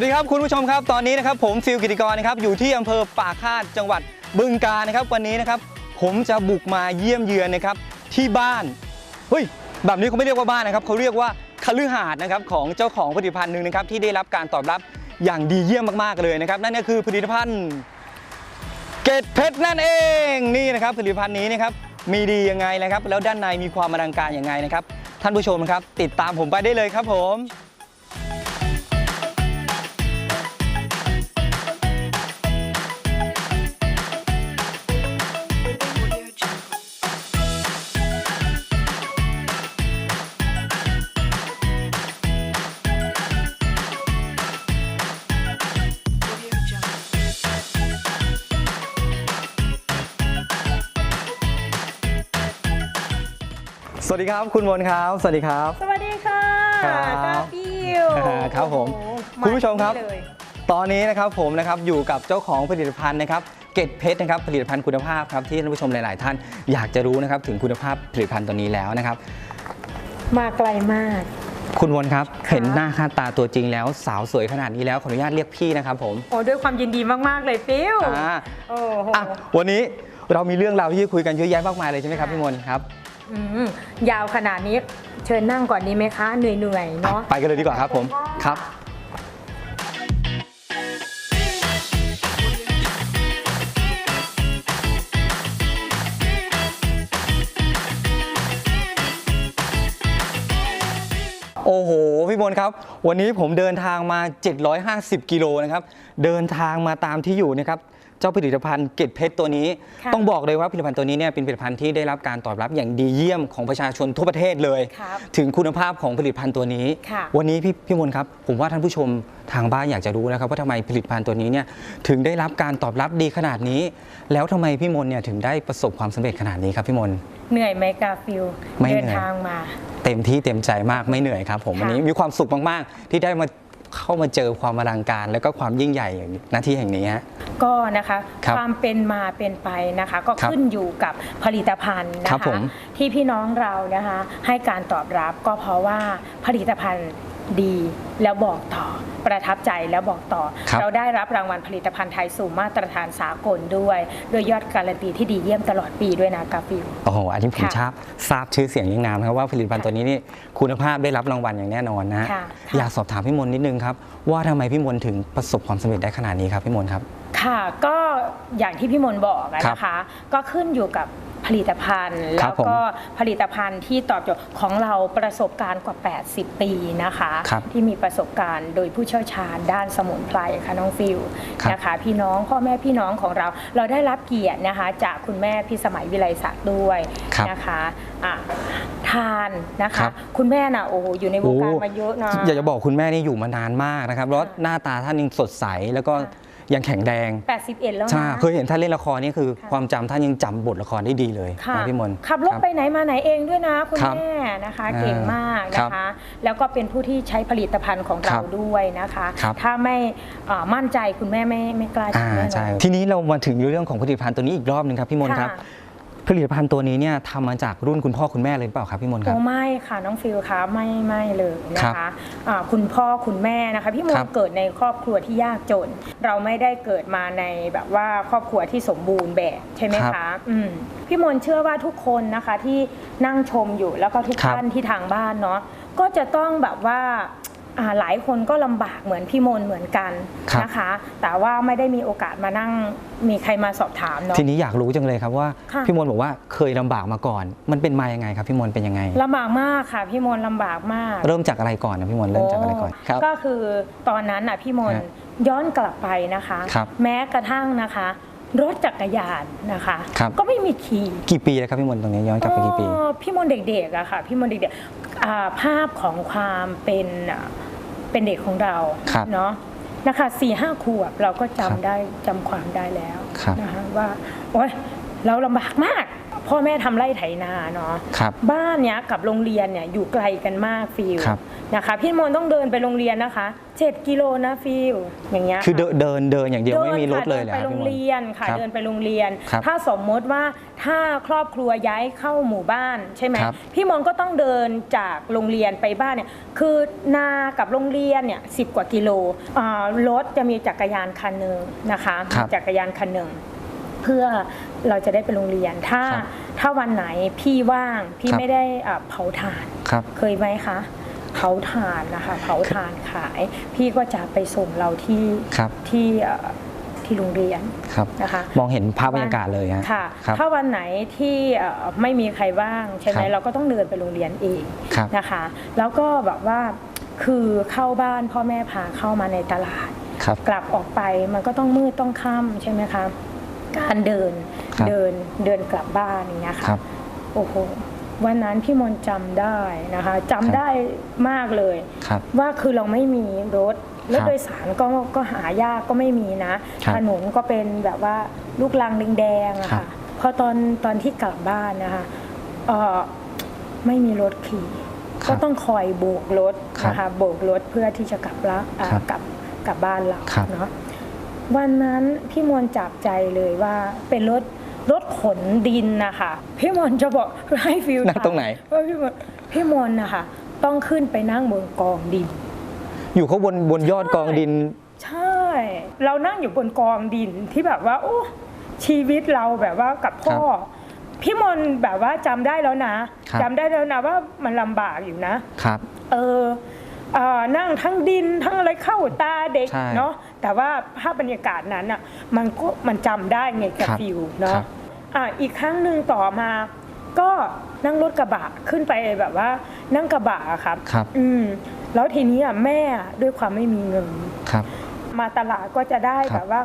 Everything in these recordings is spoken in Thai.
วัสดีครับคุณผู้ชมครับตอนนี้นะครับผมฟิลกิติกรนะครับอยู่ที่อำเภอป่าคาดจังหวัดบึงกาฬนะครับ วันนี้นะครับผมจะบุกมาเยี่ยมเยือนนะครับที่บ้านเฮ้ยแบบนี้เขาไม่เรียกว่าบ้านนะครับเขาเรียกว่าคฤหาสน์นะครับของเจ้าของผลิตภัณฑ์หนึ่งนะครับที่ได้รับการตอบรับอย่างดีเยี่ยมมากๆเลยนะครับ นั่นก็คือผลิตภัณฑ์เกตเพชรนั่นเองนี่นะครับผลิตภัณฑ์นี้นะครับมีดียังไงนะครับ แล้วด้านในมีความอลังการยังไงนะครับ ท่านผู้ชมครับ ติดตามผมไปได้เลยครับผม สวัสดีครับคุณมนครับ สวัสดีครับ สวัสดีค่ะครับกาฟิวครับผมโอ้โหคุณผู้ชมครับาที่เลยตอนนี้นะครับผมนะครับอยู่กับเจ้าของผลิตภัณฑ์นะครับเกตเพชรนะครับผลิตภัณฑ์คุณภาพครับที่ท่านผู้ชมหลาย ๆ ท่านอยากจะรู้นะครับถึงคุณภาพผลิตภัณฑ์ตัวนี้แล้วนะครับ มาไกลมาก คุณวนครับค่ะเห็นหน้าค่าตาตัวจริงแล้วสาวสวยขนาดนี้แล้วขออนุญาตเรียกพี่นะครับผมโอ้ด้วยความยินดีมาก ๆ เลยฟิวอ่าโอ้โหอะวันนี้เรามีเรื่องราวที่จะคุยกันเยอะแยะมากมายเลยใช่ไหมครับพี่มนครับ อืมยาวขนาดนี้เชิญนั่งก่อนดีไหมคะ เหนื่อยๆอะเนาะ ไปกันเลยดีกว่าครับผม ครับ โอ้โห พี่บนครับ วันนี้ผมเดินทางมา 750 กิโลนะครับ เดินทางมาตามที่อยู่นะครับ เจ้าผลิตภัณฑ์เกตเพชรตัวนี้ ค่ะต้องบอกเลยว่าผลิตภัณฑ์ตัวนี้เนี่ยเป็นผลิตภัณฑ์ที่ได้รับการตอบรับอย่างดีเยี่ยมของประชาชนทั่วประเทศเลย ครับถึงคุณภาพของผลิตภัณฑ์ตัวนี้ ค่ะ วันนี้พี่พี่มนต์ครับ ผมว่าท่านผู้ชมทางบ้านอยากจะรู้นะครับว่าทำไมผลิตภัณฑ์ตัวนี้เนี่ยถึงได้รับการตอบรับดีขนาดนี้ แล้วทำไมพี่มนต์เนี่ยถึงได้ประสบความสำเร็จขนาดนี้ครับพี่มนต์ เหนื่อยไหมกาฟิวไม่เหนื่เดิอย นทางมา เต็มที่เต็มใจมากไม่เหนื่อยครับผมค่ะ วันนี้มีความสุขมาก ๆ ที่ได้มาเข้ามาเจอความอลังการ และก็ความยิ่งใหญ่อย่างหน้าที่แห่งนี้ฮะ ก็นะคะครับความเป็นมาเป็นไปนะคะ ก็ครับขึ้นอยู่กับผลิตภัณฑ์นะครัคะบผมที่พี่น้องเรานะคะให้การตอบรับก็เพราะว่าผลิตภัณฑ์ดีแล้วบอกต่อประทับใจแล้วบอกต่อ ครับเราได้รับรางวัลผลิตภัณฑ์ไทยสู่มาตรฐานสากลด้วยโดยยอดการันตีที่ดีเยี่ยมตลอดปีด้วยนะกาฟิว โอ้โหอันนี้ผมค่ะทราบทราบชื่อเสียงยิ่งนามนะครับว่าผลิตภัณฑ์ตัวนี้นี่คุณภาพได้รับรางวัลอย่างแน่นอนนะฮะค่ะ อยากสอบถามพี่มนต์นิดนึงครับว่าทำไมพี่มนต์ถึงประสบความสำเร็จได้ขนาดนี้ครับพี่มนต์ครับ ค่ะก็อย่างที่พี่มนต์บอกอะครับนะคะ ก็ขึ้นอยู่กับผลิตภัณฑ์ครัแล้บวผมก็ผลิตภัณฑ์ที่ตอบโจทย์ของเราประสบการณ์กว่า 80 ปีนะคะครับที่มีประสบการณ์โดยผู้เชี่ยวชาญด้านสมุนไพรค่ะน้องฟิลครับนะคะพี่น้องพ่อแม่พี่น้องของเรา เราได้รับเกียรตินะคะ จากคุณแม่พี่สมัยวิไลศักดิ์ด้วยครับนะคะอะทานนะครัคะบคุณแม่น่ะโอ้โหอยู่ในวงการโอ้มาเยอะนะอยากจะบอกคุณแม่นี่อยู่มานานมากนะครับแล้วค่ะหน้าตาท่านยังสดใสแล้วก็ค่ะ ยังแข็งแรง81 แล้วใช่นะเคยเห็นท่านเล่นละครนี่คือค่ะความจำท่านยังจำบทละครได้ดีเลยค่ะนะพี่มนต์ขับรถครับไปไหนมาไหนเองด้วยนะคุณครับแม่นะคะอ่าเก่งมากครันะบคะ แล้วก็เป็นผู้ที่ใช้ผลิตภัณฑ์ของครัเราบด้วยนะคะ ครับ ถ้าไม่อ่ามั่นใจคุณแม่ไม่ไม่กล้าอ่าทำแน่นอนใช่ทีนี้เรามาถึงเรื่องของผลิตภัณฑ์ตัวนี้อีกรอบหนึงครับพี่มนต์ครับ ค่ะ ผลิตภัณฑ์ตัวนี้เนี่ยทำมาจากรุ่นคุณพ่อคุณแม่เลยหรือเปล่าครับพี่มนต์ครัโอ้บไม่ค่ะน้องฟิลคะไม่ไม่เลยนะครัคะบอ่าคุณพ่อคุณแม่นะคะ พี่มคนรับต์เกิดในครอบครัวที่ยากจน เราไม่ได้เกิดมาในแบบว่าครอบครัวที่สมบูรณ์แบบใช่ไหมครัคะบอืมพี่มนต์เชื่อว่าทุกคนนะคะที่นั่งชมอยู่แล้วก็ทุกครับท่านที่ทางบ้านเนาะก็จะต้องแบบว่าอ่า หลายคนก็ลำบากเหมือนพี่มนต์เหมือนกันครับนะคะ แต่ว่าไม่ได้มีโอกาสมานั่งมีใครมาสอบถามเนาะทีนี้อยากรู้จังเลยครับว่าค่ะพี่มนต์บอกว่าเคยลำบากมาก่อน มันเป็นมายังไงครับพี่มนต์เป็นยังไงลำบากมากค่ะพี่มนต์ลำบากมาก เริ่มจากอะไรก่อนนะพี่มนต์เริ่มจากอะไรก่อนครับก็คือตอนนั้นน่ะพี่มนต์ฮะย้อนกลับไปนะคะครับแม้กระทั่งนะคะรถจักรยานนะคะครับก็ไม่มีขี่กี่ปีแล้วครับพี่มนต์ตรงนี้ย้อนกลับไปกี่ปีเอ่อพี่มนต์เด็กๆอะค่ะพี่มนต์เด็กๆอ่าภาพของความเป็นอะ เป็นเด็กของเราครับเนาะนะคะสี่ห้าขวบเราก็จำครับได้จำความได้แล้วครับนะคะว่าโอ๊ยเราลำบากมาก พ่อแม่ทำไร่ไถนาเนาะครับบ้านเนี้ยกับโรงเรียนเนี่ยอยู่ไกลกันมากฟิลครับนะคะพี่มนต์ต้องเดินไปโรงเรียนนะคะ 7 กิโลนะฟิลอย่างเงี้ยคือเดิค่ะนเดินเดินอย่างเดียวไม่มีรถเลยดินเหรอไปครับโรงพี่มนต์เรียนค่ะครับเดินไปโรงเรียนครับถ้าสมมติว่าถ้าครอบครัวย้ายเข้าหมู่บ้านใช่ไหมครับพี่มนต์ก็ต้องเดินจากโรงเรียนไปบ้านเนี่ยคือนากับโรงเรียนเนี่ยสิกว่ากิโลอ่ารถจะมีจักรยานคันหนึ่งนะคะครับจักรยานคันหนึ่ง เพื่อเราจะได้ไปโรงเรียน ถ้าครับถ้าวันไหนพี่ว่างพี่ครับไม่ได้อ่าเผาถ่าน ครับ เคยไหมคะเผาถ่านนะคะเผาถ่านขาย พี่ก็จะไปส่งเราที่ครับที่เอ่อที่โรงเรียนครับ นะคะ มองเห็นภาพบรรยากาศเลยฮะค่ะ ครับ ถ้าวันไหนที่เอ่อไม่มีใครว่างใช่ไหมครับ เราก็ต้องเดินไปโรงเรียนเองครับ นะคะ แล้วก็แบบว่าคือเข้าบ้านพ่อแม่พาเข้ามาในตลาด ครับ กลับออกไปมันก็ต้องมืดต้องค่ำใช่ไหมคะ การเดินครับเดินเดินกลับบ้านอย่างเงี้ยครัค่ะบโอ้โห วันนั้นพี่มนต์จำได้นะคะจำครับได้มากเลย ครับ ว่าคือเราไม่มีรถรถครับโดยสารก็ก็หายากก็ไม่มีนะ ครับถนนก็เป็นแบบว่าลูกลังแดงๆอะครัค่ะบ พอตอนตอนที่กลับบ้านนะคะเออไม่มีรถขี่ครับก็ต้องคอยโบกรถครับนะคะโบกรถเพื่อที่จะกลับละอ่าครับกลับกลับบ้านเราครับ เนาะ วันนั้นพี่มนต์จับใจเลยว่าเป็นรถรถขนดินนะคะพี่มนต์จะบอกให้ฟิลนั่งตรงไหนว่าพี่มนต์พี่มนต์นะคะต้องขึ้นไปนั่งบนกองดิน อยู่ข้างบนบนยอดกองดิน ใช่ เรานั่งอยู่บนกองดินที่แบบว่า โอ้ชีวิตเราแบบว่ากับพ่อ พี่มนต์แบบว่าจำได้แล้วนะครับจำได้แล้วนะว่ามันลำบากอยู่นะครับ เออเอ่อนั่งทั้งดินทั้งอะไรเข้าตาเด็กใช่เนาะ แต่ว่าภาพบรรยากาศนั้นอะมันก็มันจำได้ไงกับครับฟิวคเนาะรับอะอีกครั้งหนึ่งต่อมาก็นั่งรถกระบะขึ้นไปแบบว่า นั่งกระบะอะครับครับ อืม แล้วทีนี้อะแม่ด้วยความไม่มีเงินครับ มาตลาดก็จะได้ครับแบบว่า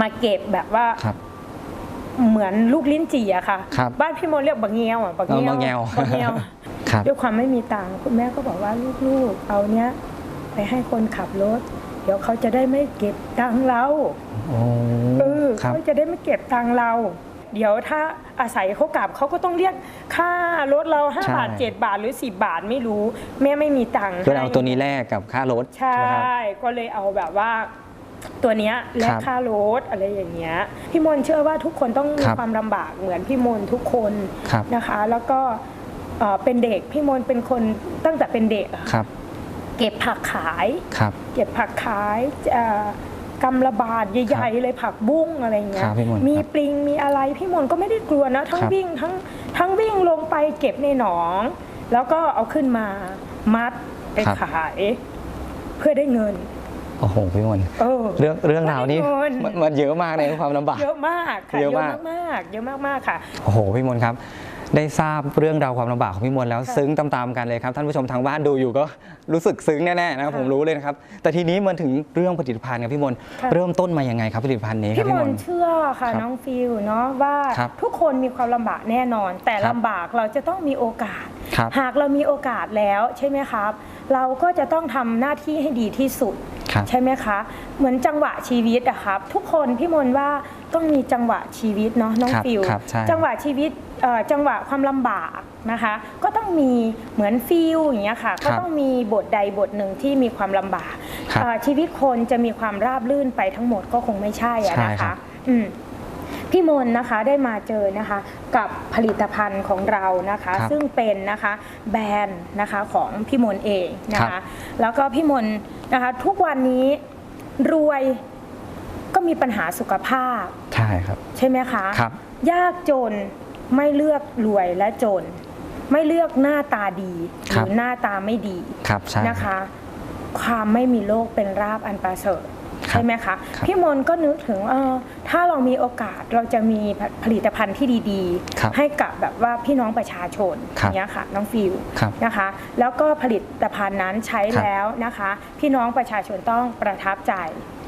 มาเก็บแบบว่าครับเหมือนลูกลิ้นจี่อะค่ะครับบ้านพี่โมเรียกบะเงียวอะบะเออเงียวบะเงียวบะเงียวครับด้วยความไม่มีตังค์คุณแม่ก็บอกว่าลูกๆ เอาเนี้ย ไปให้คนขับรถเดี๋ยวเขาจะได้ไม่เก็บตังค์เราโอ้เออครับเขาจะได้ไม่เก็บตังค์เรา เดี๋ยวถ้าอาศัยเขากลับเขาก็ต้องเรียกค่ารถเราห้าใช่บาทเจ็ดบาทหรือสิบบาทไม่รู้ แม่ไม่มีตังค์เพื่อเอาให้ตัวนี้แลกกับค่ารถใช่ไหมครับก็เลยเอาแบบว่าตัวเนี้ยและครับค่ารถอะไรอย่างเงี้ยพี่มนต์เชื่อว่าทุกคนต้องมีครับความลำบากเหมือนพี่มนต์ทุกคนครับนะคะ แล้วก็เอ่อเป็นเด็กพี่มนต์เป็นคนตั้งแต่เป็นเด็กอะครับ เก็บผักขาย ครับ เก็บผักขายเอ่อกำละบาทใหญ่ๆเลยผักบุ้งอะไรเงี้ครัยบพี่มนต์มีครับ ปลิงมีอะไรพี่มนต์ก็ไม่ได้กลัวนะ ทั้งครับวิ่งทั้งทั้งวิ่งลงไปเก็บในหนอง แล้วก็เอาขึ้นมามัดไปขาย เพื่อได้เงิน โอ้โหพี่มนต์เออ เรื่องเรื่องราวนี้พี่มนต์ มันมันเยอะมากในความลำบาก เยอะมากค่ะเยเยอะอะมากมากๆเยอะมากๆค่ะ โอ้โหพี่มนต์ครับ ได้ทราบเรื่องราวความลำบากของพี่มนต์แล้วค่ะซึ้งตามๆกันเลยครับท่านผู้ชมทางบ้านดูอยู่ก็รู้สึกซึ้งแน่ๆนะครับค่ะผมรู้เลยนะครับแต่ทีนี้มันถึงเรื่องผลิตภัณฑ์ครับพี่มนต์ค่ะเริ่มต้นมายังไงครับผลิตภัณฑ์นี้ครับพี่พี่มมนนต์ต์เชื่อค่ะครับน้องฟิลเนาะว่าครับทุกคนมีความลำบากแน่นอน แต่ครับลำบากเราจะต้องมีโอกาสครับหากเรามีโอกาสแล้วใช่ไหมครับ เราก็จะต้องทำหน้าที่ให้ดีที่สุดครับใช่ไหมคะ เหมือนจังหวะชีวิตอะครับ ทุกคนพี่มนต์ว่าต้องมีจังหวะชีวิตเนาะน้องครับฟิลครับใช่จังหวะชีวิตเอ่อ จังหวะความลำบากนะคะ ก็ต้องมีเหมือนฟิลอย่างเงี้ยค่ะครัก็บต้องมีบทใดบทหนึ่งที่มีความลำบากครับเอ่อชีวิตคนจะมีความราบรื่นไปทั้งหมดก็คงไม่ใช่อะใช่นะครัคะบอืมพี่มนต์นะคะได้มาเจอนะคะกับผลิตภัณฑ์ของเรานะคะครับซึ่งเป็นนะคะแบรนด์นะคะของพี่มนต์เองนะครัคะบแล้วก็พี่มนต์นะคะทุกวันนี้รวยก็มีปัญหาสุขภาพ ใช่ครับ ใช่ไหมคะครับยากจน ไม่เลือกรวยและจน ไม่เลือกหน้าตาดีหครัรืบอหน้าตาไม่ดีครับใช่นะคะ ความไม่มีโรคเป็นราบอันประเสริฐครับใช่ไหมคะครับพี่มนต์ก็นึกถึงเออถ้าเรามีโอกาสเราจะมีผลิตภัณฑ์ที่ดีครับๆให้กับแบบว่าพี่น้องประชาชนครับอย่างเงี้ยค่ะน้องฟิวครับนะคะ แล้วก็ผลิตภัณฑ์นั้นใช้ครับแล้วนะคะ พี่น้องประชาชนต้องประทับใจ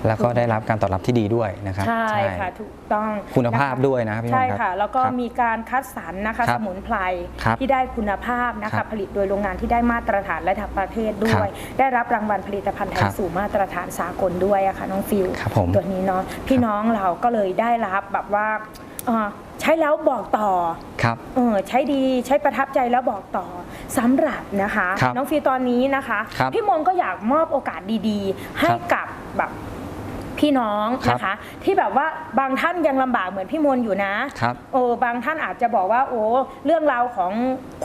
แล้วก็ได้รับการตอบรับที่ดีด้วยนะครับ ใช่ค่ะถูกต้องคุณภาพนะะด้วยนะครับพี่มนใช่ต์ครับค่ะ แล้วก็ครับมีการคัดสรรนะคะครัสบมุนไพรครับที่ได้คุณภาพนะครัคะบผลิตโดยโรงงานที่ได้มาตรฐานระดับประเทศด้ครัวยบได้รับรางวัลผลิตภัณฑ์ไทครัยบสู่มาตรฐานสากลด้วยอะค่ะน้องฟิลครับผมตัวนี้เนาะพี่น้องเราก็เลยได้รับแบบว่าเอ่อใช้แล้วบอกต่อครับเออใช้ดีใช้ประทับใจแล้วบอกต่อสำหรับนะคะครับน้องฟิลตอนนี้นะคะครับพี่มนต์ก็อยากมอบโอกาสดีๆ ให้ครับกับแบบ พี่น้องครับนะคะ ที่แบบว่าบางท่านยังลำบากเหมือนพี่มนต์อยู่นะครับโอ้บางท่านอาจจะบอกว่าโอ้เรื่องราวของ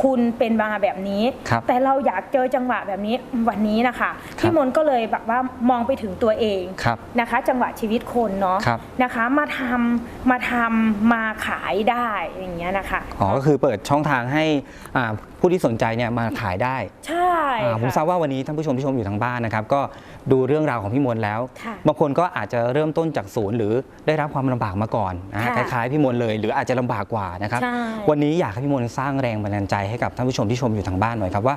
คุณเป็นมาแบบนี้ครับแต่เราอยากเจอจังหวะแบบนี้วันนี้นะคะพี่มนต์ก็เลยแบบว่ามองไปถึงตัวเองครับนะคะ จังหวะชีวิตคนเนาะครับนะคะมาทำมาทำมาขายได้อย่างเงี้ยนะคะอ๋อก็คือเปิดช่องทางให้อ่าผู้ที่สนใจเนี่ยมาขายได้ใช่อ่าผมค่ะทราบว่าวันนี้ท่านผู้ชมที่ชมอยู่ทางบ้านนะครับ ก็ดูเรื่องราวของพี่มนต์แล้ว ค่ะบางคนก็อาจจะเริ่มต้นจากศูนย์ หรือได้รับความลำบากมาก่อนนะค่ะคล้ายๆพี่มนต์เลย หรืออาจจะลำบากกว่านะครับ ใช่ วันนี้อยากให้พี่มนต์สร้างแรงบันดาลใจให้กับท่านผู้ชมที่ชมอยู่ทางบ้านหน่อยครับว่า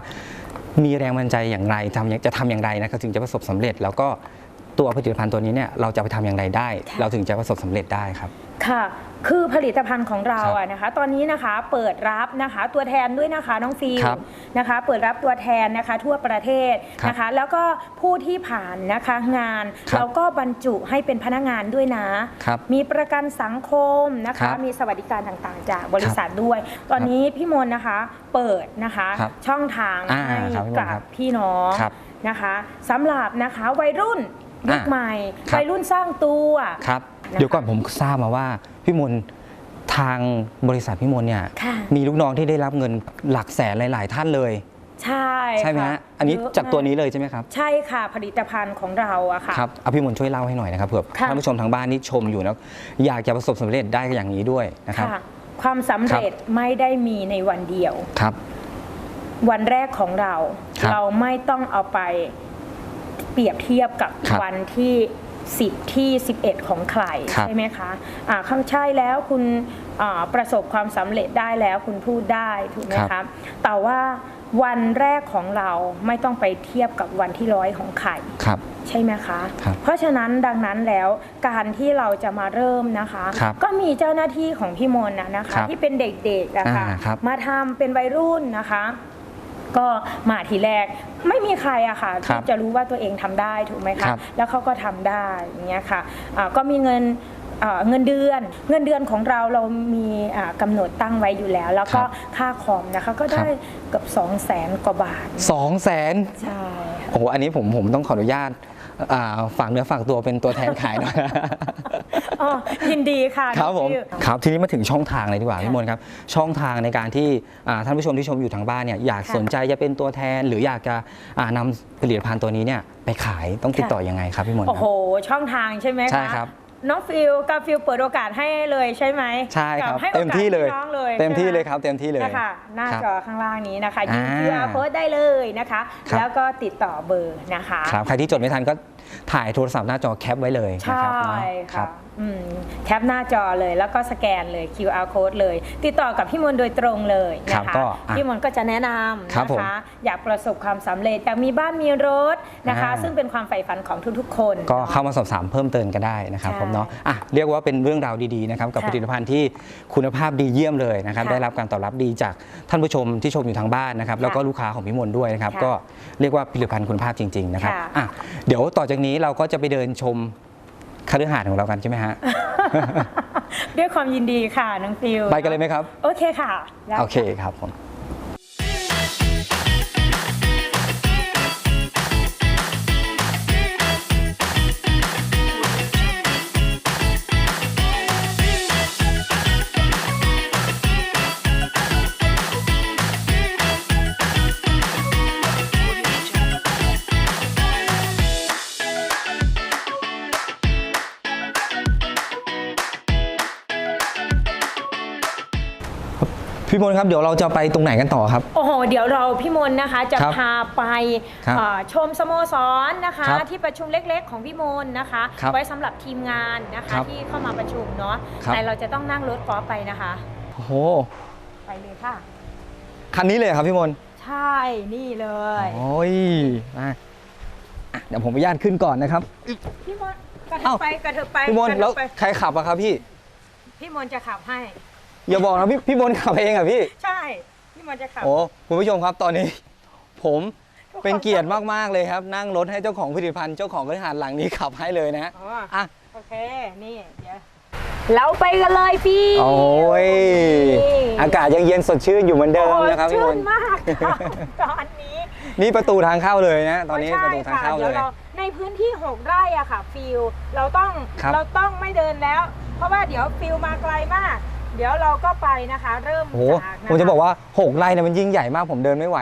มีแรงบันดาลใจอย่างไรทำจะทำอย่างไรนะครับถึงจะประสบสำเร็จ แล้วก็ตัวผลิตภัณฑ์ตัวนี้เนี่ยเราจะไปทำอย่างไรได้ค่ะเราถึงจะประสบสำเร็จได้ครับ ค่ะ คือผลิตภัณฑ์ของเราครับอะนะคะ ตอนนี้นะคะเปิดรับนะคะตัวแทนด้วยนะคะน้องฟิลครับนะคะ เปิดรับตัวแทนนะคะทั่วประเทศครับนะคะ แล้วก็ผู้ที่ผ่านนะคะงานครับเราก็บรรจุให้เป็นพนักงานด้วยนะ ครับมีประกันสังคมนะครัคะ บมีสวัสดิการต่างๆ จากบริษัทด้วย ตอนนี้พี่มนต์นะคะเปิดนะคะครับช่องทางอ่าให้ครับพี่มนต์กัครับบพี่น้องครับนะคะสำหรับนะคะวัยรุ่นยุคอ่าใหม่ครับ วัยรุ่นสร้างตัว ครับนะคะเดี๋ยวก่อนผมทราบมาว่า พี่มนต์ทางบริษัทพี่มนต์เนี่ยค่ะมีลูกน้องที่ได้รับเงินหลักแสนหลาย ๆ ท่านเลย ใช่ใช่ไหมค่ฮะอันนี้เยะจากตัวนี้มเลยใช่ไหมครับ ใช่ค่ะผลิตภัณฑ์ของเราอะค่ะครับเอาพี่มนต์ช่วยเล่าให้หน่อยนะครับเผื่อค่ะท่านผู้ชมทางบ้านที่ชมอยู่แล้วอยากจะประสบสำเร็จได้อย่างนี้ด้วยนะครับค่ะความสำเร็จไม่ได้มีในวันเดียวครับ วันแรกของเราครับเราไม่ต้องเอาไปเปรียบเทียบกับครับวันที่ 10 ที่ 11 ของใครครับ ใช่ไหมคะอ่าข้างใช่แล้วคุณอ่าประสบความสำเร็จได้แล้วคุณพูดได้ถูกไหมครัคะบแต่ว่าวันแรกของเราไม่ต้องไปเทียบกับวันที่ร้อยของใคร ครับ ใช่ไหมคะ ครับเพราะฉะนั้นดังนั้นแล้วการที่เราจะมาเริ่มนะคะ ครับก็มีเจ้าหน้าที่ของพี่มนต์นะนะครัคะบที่เป็นเด็กๆนะคะ อ่าครับมาทำเป็นวัยรุ่นนะคะ ก็มาทีแรกไม่มีใครอะค่ะครัที่บจะรู้ว่าตัวเองทำได้ถูกไหมครัคะบแล้วเขาก็ทำได้อย่างเงี้ยค่ะอ่าก็มีเงินอ่าเงินเดือน เงินเดือนของเราเรามีอ่ากำหนดตั้งไว้อยู่แล้ว แล้วก็ครับค่าคอมนะคะก็ได้เกับ2 0 0แสนกว่าบาทสองแสนใช่ค่ะ โอ้โหอันนี้ผมผมต้องขออนุญาต อ่าฝากเนื้อฝากตัวเป็นตัวแทนขายหน่อย อ๋อยินดีค่ะครับผม น้องฟิว ครับ ทีนี้มาถึงช่องทางเลยดีกว่าค่ะพี่มนต์ครับ ช่องทางในการที่อ่าท่านผู้ชมที่ชมอยู่ทางบ้านเนี่ยอยากค่ะ สนใจจะเป็นตัวแทน หรืออยากจะอ่านำผลิตภัณฑ์ตัวนี้เนี่ยไปขายต้องติดต่อยังไงครับพี่มนต์โอ้คโห รับ ช่องทางใช่ไหมคะใช่ครับ น้องฟิลกับฟิลเปิดโอกาสให้เลยใช่ไหมใช่ครับ กัให้โอกาสเต็มที่เลยพี่น้องเลยเต็มที่ใช่ไหเลยครับ เต็มที่เลย นะคะหน้าครับจอข้างล่างนี้นะคะยิงอ่า QR code ได้เลยนะคะ ครับ แล้วก็ติดต่อเบอร์นะคะ ครับใครที่จดไม่ทันก็ ถ่ายโทรศัพท์หน้าจอแคปไว้เลยนะใช่ครับเนาะครัค่ะบอืมแคปหน้าจอเลยแล้วก็สแกนเลย QR code เลย ติดต่อกับพี่มนต์โดยตรงเลยครันะบคะก็อะพี่มนต์ก็จะแนะนำครับนะผมคะอยากประสบความสำเร็จอยากมีบ้านมีรถนะคะอ่าซึ่งเป็นความใฝ่ฝันของทุกๆ คน ก็เข้ามาสอบถามเพิ่มเติมกันได้นะครับใช่ผมเนาะอะเรียกว่าเป็นเรื่องราวดีๆนะครับกับค่ะผลิตภัณฑ์ที่คุณภาพดีเยี่ยมเลยนะครับค่ะได้รับการตอบรับดีจากท่านผู้ชมที่ชมอยู่ทางบ้านนะครับค่ะแล้วก็ลูกค้าของพี่มนต์ด้วยนะครับค่ะก็เรียกว่าผลิตภัณฑ์คุณภาพจริงๆนะครับค่ะอะเดี๋ยวต่อจากนี้เราก็จะไปเดินชมคฤหาสน์ของเรากันใช่ไหมฮะ ด้วยความยินดีค่ะน้องฟิลไปกันเลยไหมครับ โอเคค่ะได้โอเคครับผม พี่มนต์ครับเดี๋ยวเราจะไปตรงไหนกันต่อครับ โอ้โห เดี๋ยวเราพี่มนต์นะคะจะครับพาไปครับเอ่อชมสโมสรนะคะ ครับที่ประชุมเล็กๆ ของพี่มนต์นะคะ ครับไว้สำหรับทีมงานนะคคะรับที่เข้ามาประชุมเนาะครับ แต่เราจะต้องนั่งรถกอล์ฟไปนะคะ โอ้โหไปเลยค่ะ คันนี้เลยครับพี่มนต์ใช่นี่เลย โอ้ยมาอะเดี๋ยวผมอนุญาตขึ้นก่อนนะครับ พี่มนต์กระเถิเอ้าบไปกระเถิบไปพี่มนต์กระแล้เถิวบไปใครขับอะครับพี่ พี่มนต์จะขับให้ อย่าบอกนะพี่พี่มนต์ขับเองอะพี่ใช่พี่มนต์จะขับโอ้คุณผู้ชมครับตอนนี้ ผมทุกคนเป็นเกียรติมากๆเลยครับ นั่งรถให้เจ้าของผลิตภัณฑ์เจ้าของบริหารหลังนี้ขับให้เลยนะอ๋ออะโอเคนี่เดี๋ยวเราไปกันเลยพี่โอ้ยนี่อากาศยังเย็นสดชื่นอยู่เหมือนเดิมโอ้ยนะครับพี่มชื่นนต์มากค่ะตอนนี้นี่ประตูทางเข้าเลยนะ ตอนนี้ใช่ประตูทางเข้าค่ะเลดี๋วยรในพื้นที่6ไร่อะค่ะ ฟิลเราต้องครับเราต้องไม่เดินแล้ว เพราะว่าเดี๋ยวฟิลมาไกลมาก เดี๋ยวเราก็ไปนะคะ เริ่มโอ้โหจากนคผมจะบอกว่า 6 ไร่เนี่ยมันยิ่งใหญ่มากผมเดินไม่ไหว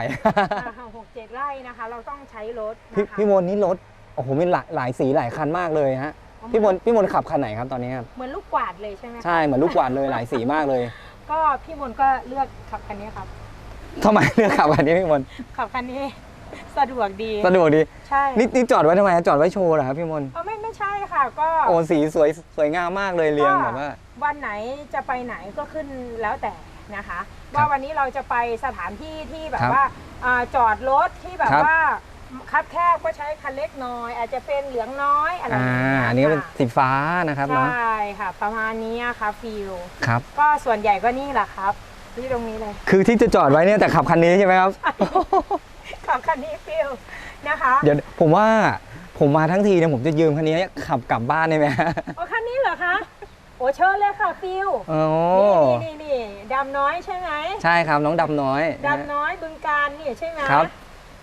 อ่าหกเจ็ดไร่นะคะ เราต้องใช้รถพี่นะคะพี่มนต์นี่รถโอ้โหมีหลายหลายสีหลายคันมากเลยฮะพี่มนต์พี่มนต์ขับคันไหนครับตอนนี้ครับเหมือนลูกกวาดเลยใช่ไหมคะใช่เหมือนลูกกวาดเลยหลายสีมากเลยก็พี่มนต์ก็เลือกขับคันนี้ครับ ทำไมเลือกขับคันนี้พี่มนต์ขับคันนี้ สะดวกดีสะดวกดีใช่นี่นี่จอดไว้ทำไมจอดไว้โชว์เหรอครับพี่มนต์เออไม่ไม่ใช่ค่ะก็ โอ้สีสวยสวยงามมากเลยเรียงแบบว่า วันไหนจะไปไหนก็ขึ้นแล้วแต่นะคะครับว่าวันนี้เราจะไปสถานที่ที่แบครับบว่าอ่าจอดรถที่แบบครับว่าคับแคบก็ใช้คันเล็กน้อย อาจจะเป็นเหลืองน้อยอะไรออ่าย่างเงี้ยอันนี้ก็เป็นค่ะสีฟ้านะครับใชเนาะ่ค่ะ ประมาณนี้ค่ะฟิลครับก็ส่วนใหญ่ก็นี่แหละครับที่ตรงนี้เลย คือที่จะจอดไว้เนี่ยแต่ขับคันนี้ใช่ไหมครับขับคันนี้ฟิลนะคะเดี๋ยวผมว่าผมมาทั้งทีเนี่ยผมจะยืมคันนี้ขับกลับบ้านได้ไหมฮะโอ้คันนี้เหรอคะ โอ้เชิญเลยค่ะฟิลโอ้นี่นี่นี่ดำน้อยใช่ไหมใช่ครับน้องดำน้อยนะฮะดำน้อยบึงการนี่ใช่ไหมครับ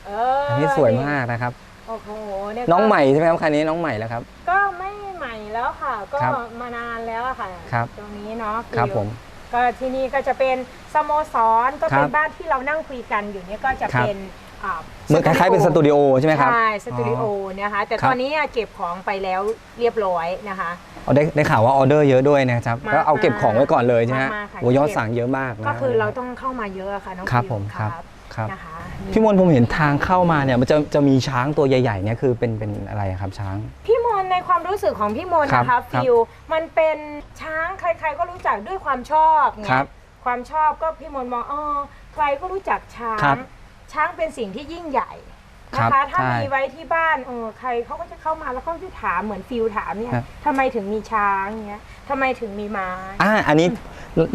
เอออัอันนี้สวยมากนะครับโอ้โหเนี่ยน้องก็ใหม่ใช่ไหมครับคันนี้น้องใหม่แล้วครับ ก็ไม่ใหม่แล้วค่ะ ก็ครับมานานแล้วอะค่ะครับตรงนี้เนาะครับฟิวผมก็ที่นี่ก็จะเป็นสโมสรก็ครัเป็บนบ้านที่เรานั่งคุยกันอยู่เนี่ยก็จะครับเป็น อ่าเหมือนคล้ายๆเป็นสตูดิโอใช่ไหมครับ ใช่สตูดิโอนะคะแต่ครับตอนนี้อะเก็บของไปแล้วเรียบร้อยนะคะเอาได้ได้ข่าวว่าออเดอร์เยอะด้วยนะครับมาก็เอาเก็บของไว้ก่อนเลยใช่ไหมมามาค่ะโอ้ยอดเก็บสั่งเยอะมากนะก็คือเราต้องเข้ามาเยอะอะค่ะน้องครับฟิวผมครับครับนะคะพี่มนต์ผมเห็นทางเข้ามาเนี่ยมันจะจะมีช้างตัวใหญ่ๆเนี่ยคือเป็นเป็นอะไรครับช้าง พี่มนต์ในความรู้สึกของพี่มนต์ครับนะคะครับฟิวมันเป็นช้างใคร ๆ ก็รู้จักด้วยความชอบไงครับความชอบก็พี่มนต์มองอ๋อใครก็รู้จักช้าครังบ ช้างเป็นสิ่งที่ยิ่งใหญ่ครันะบคะถ้าใช่ มีไว้ที่บ้านเออใครเขาก็จะเข้ามาแล้วเขาจะถามเหมือนฟิวถามเนี่ยครับทำไมถึงมีช้างเนี้ยทำไมถึงมีม้า อ่าอันนี้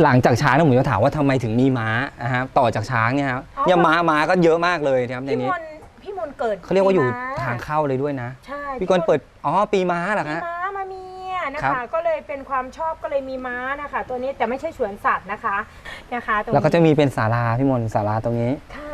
หลังจากช้างเนี่ยผมจะถามว่าทำไมถึงมีม้านะครับต่อจากช้างเนี่ยครับอ๋อ เนี่ยม้าม้าก็เยอะมากเลยนะครับในพี่นี้มนต์พี่มนต์เกิดเขาเรียกว่าอยู่ปีม้ทางเข้าเลยด้วยนะใช่พี่กรณ์เปิดอ๋อปีม้าเหรอมีฮะ ม้ามามีอะนะครัคะ บ ก็เลยเป็นความชอบก็เลยมีม้านะคะ ตัวนี้แต่ไม่ใช่สวนสัตว์นะคะนะคะตรงนี้แล้วก็จะมีเป็นศาลาพี่มนต์ศาลาตรงนี้ ค่ะ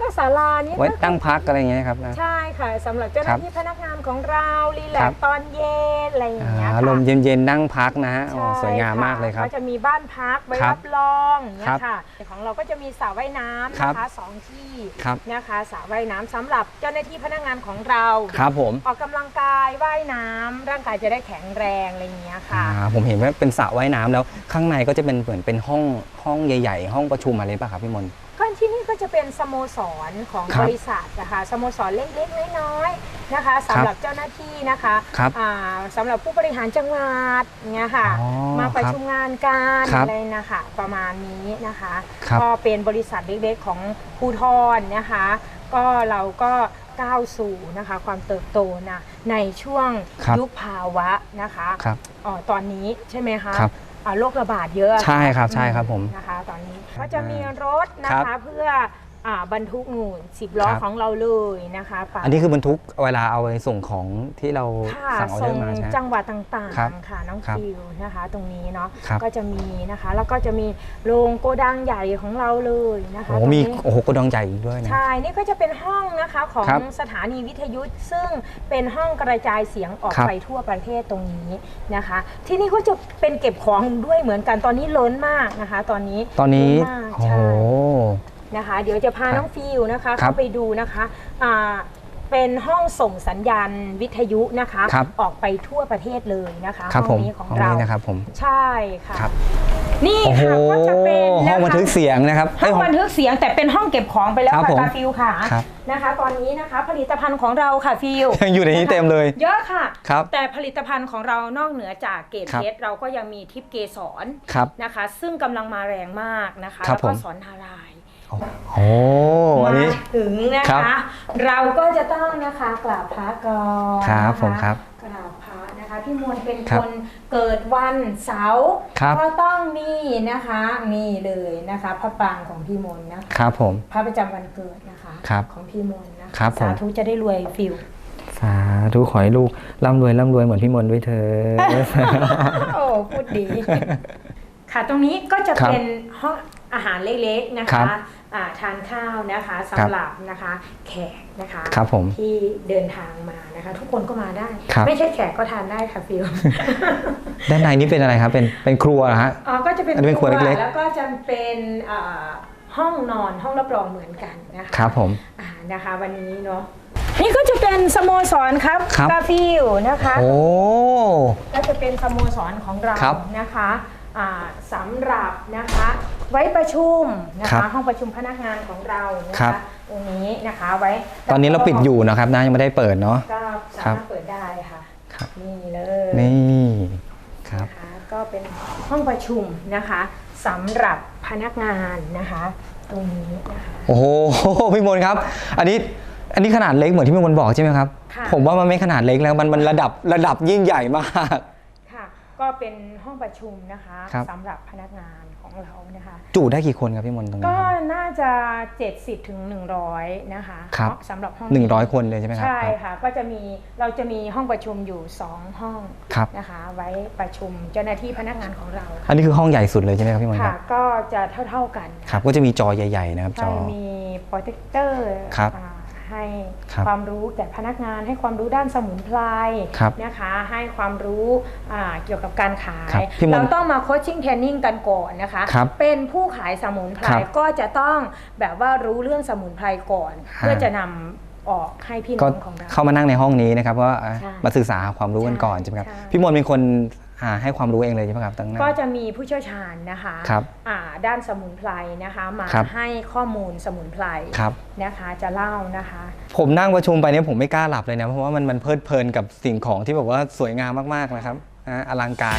ก็ศาลานี้ไว้ก็ตั้งพักอะไรอย่างเงี้ยครับนะใช่ค่ะสำหรับเจ้าหครัน้าบที่พนักงานของเรารีแลครักบ ซ์ตอนเย็นอะไรอย่างอ่าเงี้ยอารค่ะมณ์เย็นๆนั่งพักนะฮะโอ้ใช่สวยงามมากเลยครับ ก็จะมีบ้านพักไว้ครับรับรองอย่างเงี้ครัยบค่ะของเราก็จะมีสระว่ายน้ำครันะบคะสองที่ครับนะคะสระว่ายน้ำสำหรับเจ้าหน้าที่พนักงานของเรา ครับผมออกกำลังกายว่ายน้ำร่างกายจะได้แข็งแรงอะไรอย่างเงี้ยค่ะ อ่าผมเห็นว่าเป็นสระว่ายน้ำแล้ว ข้างในก็จะเป็นเหมือนเป็นห้องห้องใหญ่ ๆ ห้องประชุมอะไรป่ะครับพี่มนต์ ก็ที่นี่ก็จะเป็นสโมสรของครับบริษัทนะคะสโมสรเล็กๆน้อยๆนะคะสำหรับเจ้าหน้าที่นะคะครับอ่าสำหรับผู้บริหารจังหวัดเงี้ยค่ะ อ๋อมาประชุมงานการครับอะไรนะคะประมาณนี้นะคะ ครับก็เป็นบริษัทเล็กๆของภูทรนะคะ ก็เราก็ก้าวสู่นะคะ ความเติบโตนะในช่วงครับ ยุคภาวะนะคะครับอ๋อตอนนี้ใช่ไหมคะ ครับ อ่าโรคระบาดเยอะใช่ครับใช่ครับผม นะคะตอนนี้ก็จะมีรถนะครัคะบ เพื่อ อ่าบรรทุกงูสิบล้อครับ ของเราเลยนะคะไป อันนี้คือบรรทุกเวลาเอาไปส่งของที่เราค่ะสั่งออเดส่องร์มาใช่ไหม จังหวัดต่างครับๆ ค่ะน้องครับฟิวนะคะ ตรงนี้เนาะครับก็จะมีนะคะ แล้วก็จะมีโรงโกดังใหญ่ของเราเลยนะคะโอ้ตรงมีนี้โอ้โหโกดังใหญ่อีกด้วยนะ ใช่นี่ก็จะเป็นห้องนะคะของครับสถานีวิทยุซึ่งเป็นห้องกระจายเสียงออกครับ ไปทั่วประเทศตรงนี้นะคะ ที่นี่ก็จะเป็นเก็บของด้วยเหมือนกันตอนนี้ล้นมากนะคะ ตอนนี้ตอนนี้ล้มากโอ้โหใช่ นะคะ เดี๋ยวจะพาครับน้องฟิวนะคะครัเข้าบไปดูนะคะอ่าเป็นห้องส่งสัญญาณวิทยุนะคะ ครับออกไปทั่วประเทศเลยนะคะครับห้ผองมนี้ของห้องเรานี้นะครับผมใช่ค่ะครับ นี่โอ้โหค่ะก็จะเป็นห้นะองบันคะทึกเสียงนะครับห้องเยบันทึกเสียงแต่เป็นห้องเก็บของไปแล้วครับค่ะผมกาฟิลค่ะครับ นะคะ ตอนนี้นะคะ ผลิตภัณฑ์ของเราค่ะฟิลยังอยู่ในนี้เต็มเลย เยอะค่ะ ครับแต่ผลิตภัณฑ์ของเรานอกเหนือจากเกรดครับ เพชรเราก็ยังมีทิปเกสรครับ นะคะ ซึ่งกำลังมาแรงมากนะคะ ครับแล้วก็ผมสอนทาราย โอ้อันนี้ มาถึงนะครัคะ บเราก็จะต้องนะคะกราบพระก่อนครับนะะผมครับกราบพระนะคะพี่มวลเป็นครัคบนเกิดวันเสาร์ครับ ก็ต้องนี่นะคะนี่เลยนะคะพระปรางของพี่มนต์นะคะครับผม พระประจำวันเกิดนะคะครับของพี่มนต์นะคะครับผม สาธุจะได้รวยฟิว สาธุขอให้ลูกร่ำรวยร่ำรวยเหมือนพี่มนต์ด้วยเธอ โอ้พูดดี ค่ะตรงนี้ก็จะครับเป็นห้อง อาหารเล็กๆนะครัคะบอ่าทานข้าวนะคะครับสำหรับนะคะแขกนะคะครับผมที่เดินทางมานะคะทุกคนก็มาได้ครับไม่ใช่แขกก็ทานได้ค่ะฟิวด้านในนี้เป็นอะไรครับเป็นเป็นครัวเหรอฮะอ๋อก็จะเป็นอันนี้เป็นครัวเล็กๆแล้วก็จะเป็นอ่าห้องนอนห้องรับรองเหมือนกันนะคะครับผมอ่านะคะวันนี้เนาะนี่ก็จะเป็นสโมสรครับครับกาฟิวนะคะโอ้ก็จะเป็นสโมสรของเราครับนะคะอ่าสำหรับนะคะ ไว้ประชุมนะครัคะบห้องประชุมพนักงานของเรานะครัคะบ ตรงนี้นะคะไว้ตอนนี้เราปิดอยู่นะครับนะยังไม่ได้เปิดเนาะ ก็สาครับมารถเปิดได้ค่ะครับ นี่เลยนี่ครับ นะคะก็เป็นห้องประชุมนะคะสำหรับพนักงานนะคะ ตรงนี้นะคะ โอ้โห พี่มนต์ครับ อันนี้อันนี้ขนาดเล็กเหมือนที่พี่มนต์บอกใช่ไหมครับ ค่ะ ผมว่ามันไม่ขนาดเล็กแล้วมันมันระดับระดับยิ่งใหญ่มากค่ะ ก็เป็นห้องประชุมนะคะครับ สำหรับพนักงานของเรานะคะ จุได้กี่คนครับพี่มนต์ตรงนี้ก็ครับ น่าจะ 70ถึง100 นะคะครับ สำหรับห้องหนึ่งร้อยคนเลยใช่ไหมครับใช่ค่ะ ก็จะมีเราจะมีห้องประชุมอยู่ 2 ห้องครับ นะคะ ไว้ประชุมเจ้าหน้าที่พนักงานของเราอันนี้คือห้องใหญ่สุดเลยใช่ไหมครับพี่มนต์คค่ะ รับก็จะเท่าๆกัน ครับ ก็จะมีจอใหญ่ ๆ นะครับจใช่อ มีโปรเจคเตอร์ครับ ให้ครับความรู้แก่พนักงาน ให้ความรู้ด้านสมุนไพรครับนะคะ ให้ความรู้อ่าเกี่ยวกับการขาย ครับพี่มนต์เราต้องมาโคชชิ่งเทรนนิ่งกันก่อนนะคะ ครับเป็นผู้ขายสมุนไพรครับก็จะต้องแบบว่ารู้เรื่องสมุนไพรก่อนเพื่อจะนำออกให้พี่ก็น้องของเรา เข้ามานั่งในห้องนี้นะครับว่าใช่มาศึกษาหาความรู้กันก่อนใช่ไหมครับใช่พี่มนต์เป็นคนหา ให้ความรู้เองเลยใช่ไหมครับตั้งหน้าก็จะมีผู้เชี่ยวชาญนะคะครับอ่าด้านสมุนไพรนะคะมาครับให้ข้อมูลสมุนไพรครับนะคะจะเล่านะคะ ผมนั่งประชุมไปเนี่ยผมไม่กล้าหลับเลยนะเพราะว่ามันมันเพลิดเพลินกับสิ่งของที่แบบว่าสวยงามมากๆนะครับนะอลังการ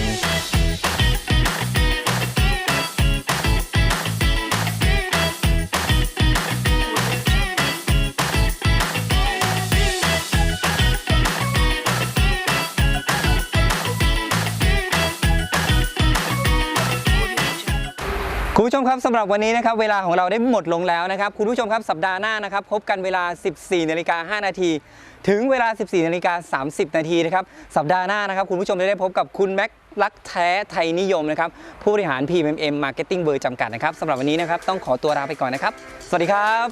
คุณผู้ชมครับสำหรับวันนี้นะครับเวลาของเราได้หมดลงแล้วนะครับคุณผู้ชมครับสัปดาห์หน้านะครับพบกันเวลา 14นาฬิกา5นาทีถึงเวลา 14นาฬิกา30 นาทีนะครับสัปดาห์หน้านะครับคุณผู้ชมจะได้พบกับคุณแม็กลักแท้ไทยนิยมนะครับผู้บริหาร PMM Marketing เบอร์จำกัดนะครับสำหรับวันนี้นะครับต้องขอตัวลาไปก่อนนะครับ สวัสดีครับ